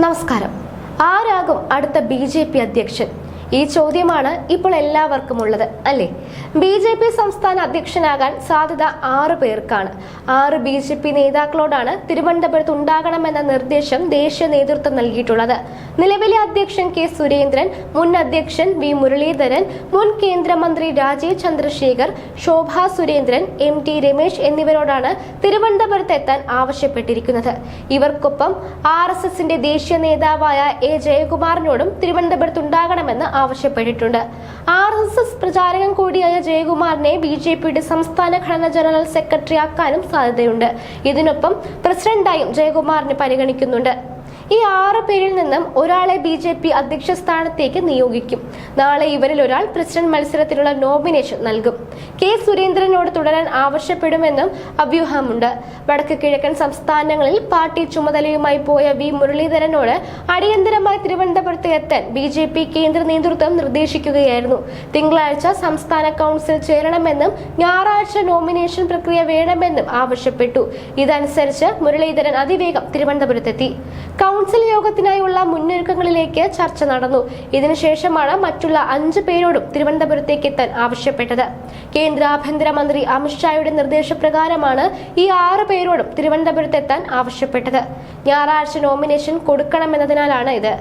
നമസ്കാരം. ആരാകും അടുത്ത B J P അധ്യക്ഷൻ ഈ ചോദ്യമാണ് ഇപ്പോൾ എല്ലാവർക്കും ഉള്ളത് അല്ലേ? ബി ജെ പി സംസ്ഥാന അധ്യക്ഷനാകാൻ സാധ്യത ആറ് പേർക്കാണ്. ആറ് ബി ജെ പി നേതാക്കളോടാണ് തിരുവനന്തപുരത്ത് ഉണ്ടാകണമെന്ന നിർദ്ദേശം ദേശീയ നേതൃത്വം നൽകിയിട്ടുള്ളത്. നിലവിലെ അധ്യക്ഷൻ കെ സുരേന്ദ്രൻ മുൻ അധ്യക്ഷൻ വി മുരളീധരൻ മുൻ കേന്ദ്രമന്ത്രി രാജീവ് ചന്ദ്രശേഖർ ശോഭാ സുരേന്ദ്രൻ എം ടി രമേശ് എന്നിവരോടാണ് തിരുവനന്തപുരത്ത് എത്താൻ ആവശ്യപ്പെട്ടിരിക്കുന്നത്. ഇവർക്കൊപ്പം ആർ എസ് എസിന്റെ ദേശീയ നേതാവായ എ ജയകുമാറിനോടും തിരുവനന്തപുരത്ത് ഉണ്ടാകണമെന്ന് ആവശ്യപ്പെട്ടിട്ടുണ്ട്. ആർ എസ് എസ് പ്രചാരകൻ കൂടിയായ ജയകുമാറിനെ ബി ജെ പിയുടെ സംസ്ഥാന ഘടന ജനറൽ സെക്രട്ടറി ആക്കാനും സാധ്യതയുണ്ട്. ഇതിനൊപ്പം പ്രസിഡന്റായും ജയകുമാറിനെ പരിഗണിക്കുന്നുണ്ട്. ഈ ആറ് പേരിൽ നിന്നും ഒരാളെ ബി ജെ പി അധ്യക്ഷ സ്ഥാനത്തേക്ക് നിയോഗിക്കും. നാളെ ഇവരിൽ ഒരാൾ പ്രസിഡന്റ് മത്സരത്തിനുള്ള നോമിനേഷൻ നൽകും. കെ സുരേന്ദ്രനോട് തുടരാൻ ആവശ്യപ്പെടുമെന്നും അഭ്യൂഹമുണ്ട്. വടക്ക് കിഴക്കൻ സംസ്ഥാനങ്ങളിൽ പാർട്ടി ചുമതലയുമായി പോയ വി മുരളീധരനോട് അടിയന്തരമായി തിരുവനന്തപുരത്ത് എത്താൻ ബി ജെ പി കേന്ദ്ര നേതൃത്വം നിർദ്ദേശിക്കുകയായിരുന്നു. തിങ്കളാഴ്ച സംസ്ഥാന കൗൺസിൽ ചേരണമെന്നും ഞായറാഴ്ച നോമിനേഷൻ പ്രക്രിയ വേണമെന്നും ആവശ്യപ്പെട്ടു. ഇതനുസരിച്ച് മുരളീധരൻ അതിവേഗം തിരുവനന്തപുരത്തെത്തി. കൗൺസിൽ യോഗത്തിനായുള്ള മുന്നൊരുക്കങ്ങളിലേക്ക് ചർച്ച നടന്നു. ഇതിനുശേഷമാണ് മറ്റുള്ള അഞ്ചു പേരോടും തിരുവനന്തപുരത്തേക്ക് എത്താൻ ആവശ്യപ്പെട്ടത്. കേന്ദ്ര ആഭ്യന്തരമന്ത്രി അമിത്ഷായുടെ നിർദ്ദേശപ്രകാരമാണ് ഈ ആറ് പേരോടും തിരുവനന്തപുരത്ത് എത്താൻ ആവശ്യപ്പെട്ടത്. ഞായറാഴ്ച നോമിനേഷൻ കൊടുക്കണമെന്നതിനാലാണ് ഇത്.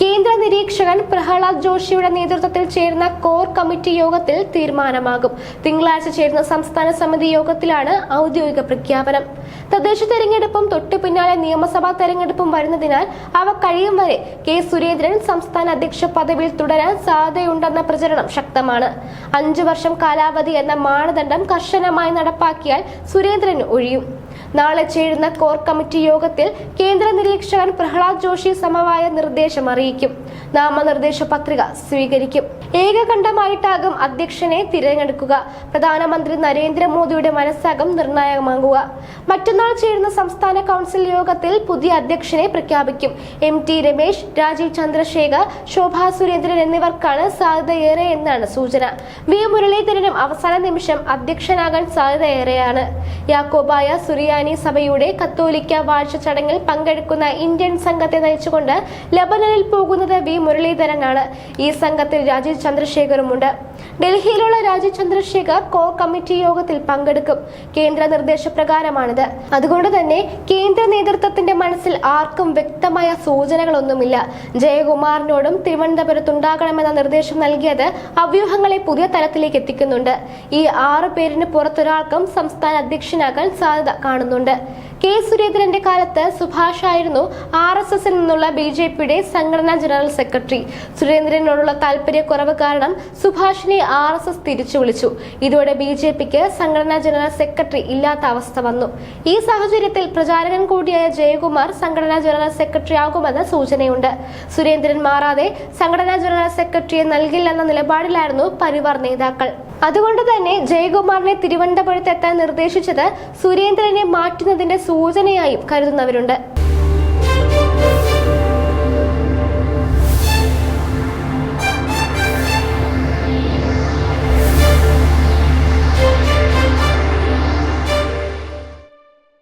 കേന്ദ്ര നിരീക്ഷകൻ പ്രഹ്ലാദ് ജോഷിയുടെ നേതൃത്വത്തിൽ ചേരുന്ന കോർ കമ്മിറ്റി യോഗത്തിൽ തീരുമാനമാകും. തിങ്കളാഴ്ച ചേരുന്ന സംസ്ഥാന സമിതി യോഗത്തിലാണ് ഔദ്യോഗിക പ്രഖ്യാപനം. തദ്ദേശ തെരഞ്ഞെടുപ്പും തൊട്ടു പിന്നാലെ നിയമസഭാ തെരഞ്ഞെടുപ്പും വരുന്നതിനാൽ അവ കഴിയും വരെ കെ സുരേന്ദ്രൻ സംസ്ഥാന അധ്യക്ഷ പദവിയിൽ തുടരാൻ സാധ്യതയുണ്ടെന്ന പ്രചരണം ശക്തമാണ്. അഞ്ചു വർഷം കാലാവധി എന്ന മാനദണ്ഡം കർശനമായി നടപ്പാക്കിയാൽ സുരേന്ദ്രൻ ഒഴിയും. നാളെ ചേരുന്ന കോർ കമ്മിറ്റി യോഗത്തിൽ കേന്ദ്ര നിരീക്ഷകൻ പ്രഹ്ലാദ് ജോഷി സമവായ നിർദ്ദേശം അറിയിക്കും നാമനിർദ്ദേശ പത്രിക സ്വീകരിക്കും. ഏകകണ്ഠമായിട്ടാകും അധ്യക്ഷനെ തിരഞ്ഞെടുക്കുക. പ്രധാനമന്ത്രി നരേന്ദ്രമോദിയുടെ മനസ്സാകും നിർണായകമാകുക. മറ്റന്നാൾ ചേരുന്ന സംസ്ഥാന കൗൺസിൽ യോഗത്തിൽ പുതിയ അധ്യക്ഷനെ പ്രഖ്യാപിക്കും. എം ടി രമേശ് രാജീവ് ചന്ദ്രശേഖർ ശോഭാ സുരേന്ദ്രൻ എന്നിവർക്കാണ് സാധ്യതയേറെ എന്നാണ് സൂചന. വി. മുരളീധരനും അവസാന നിമിഷം അധ്യക്ഷനാകാൻ സാധ്യതയേറെയാണ്. യാക്കോബായ സുറിയാനി സഭയുടെ കത്തോലിക്ക വാഴ്ച ചടങ്ങിൽ പങ്കെടുക്കുന്ന ഇന്ത്യൻ സംഘത്തെ നയിച്ചുകൊണ്ട് ലബനനിൽ പോകുന്നത് വി. മുരളീധരനാണ്. ഈ സംഘത്തിൽ രാജീവ് ചന്ദ്രശേഖറുമുണ്ട്. ഡൽഹിയിലുള്ള രാജീവ് ചന്ദ്രശേഖർ കോർ കമ്മിറ്റി യോഗത്തിൽ പങ്കെടുക്കും. കേന്ദ്ര നിർദ്ദേശപ്രകാരമാണിത്. അതുകൊണ്ട് തന്നെ കേന്ദ്ര നേതൃത്വത്തിന്റെ മനസ്സിൽ ആർക്കും വ്യക്തമായ സൂചനകളൊന്നുമില്ല. ജയകുമാറിനോടും തിരുവനന്തപുരത്തുണ്ടാകണമെന്ന നിർദ്ദേശം നൽകിയത് അവ്യൂഹങ്ങളെ പുതിയ തലത്തിലേക്ക് എത്തിക്കുന്നുണ്ട്. ഈ ആറു പേരിന് പുറത്തൊരാൾക്കും സംസ്ഥാന അധ്യക്ഷനാകാൻ സാധ്യത കാണുന്നുണ്ട്. കെ സുരേന്ദ്രന്റെ കാലത്ത് സുഭാഷ് ആയിരുന്നു ആർ എസ് എസിൽ നിന്നുള്ള ബി ജെ പിയുടെ സംഘടനാ ജനറൽ സെക്രട്ടറി. സുരേന്ദ്രനോടുള്ള താല്പര്യക്കുറവ് കാരണം സുഭാഷിനെ ആർ എസ് എസ് തിരിച്ചു വിളിച്ചു. ഇതോടെ ബി ജെ പിക്ക് സംഘടനാ ജനറൽ സെക്രട്ടറി ഇല്ലാത്ത അവസ്ഥ വന്നു. ഈ സാഹചര്യത്തിൽ പ്രചാരകൻ കൂടിയായ ജയകുമാർ സംഘടനാ ജനറൽ സെക്രട്ടറി ആകുമെന്ന് സൂചനയുണ്ട്. സുരേന്ദ്രൻ മാറാതെ സംഘടനാ ജനറൽ സെക്രട്ടറിയെ നൽകില്ലെന്ന നിലപാടിലായിരുന്നു പരിവാർ നേതാക്കൾ. അതുകൊണ്ട് തന്നെ ജയകുമാറിനെ തിരുവനന്തപുരത്ത് എത്താൻ നിർദ്ദേശിച്ചത് സുരേന്ദ്രനെ മാറ്റുന്നതിന്റെ സൂചനയായും കരുതുന്നവരുണ്ട്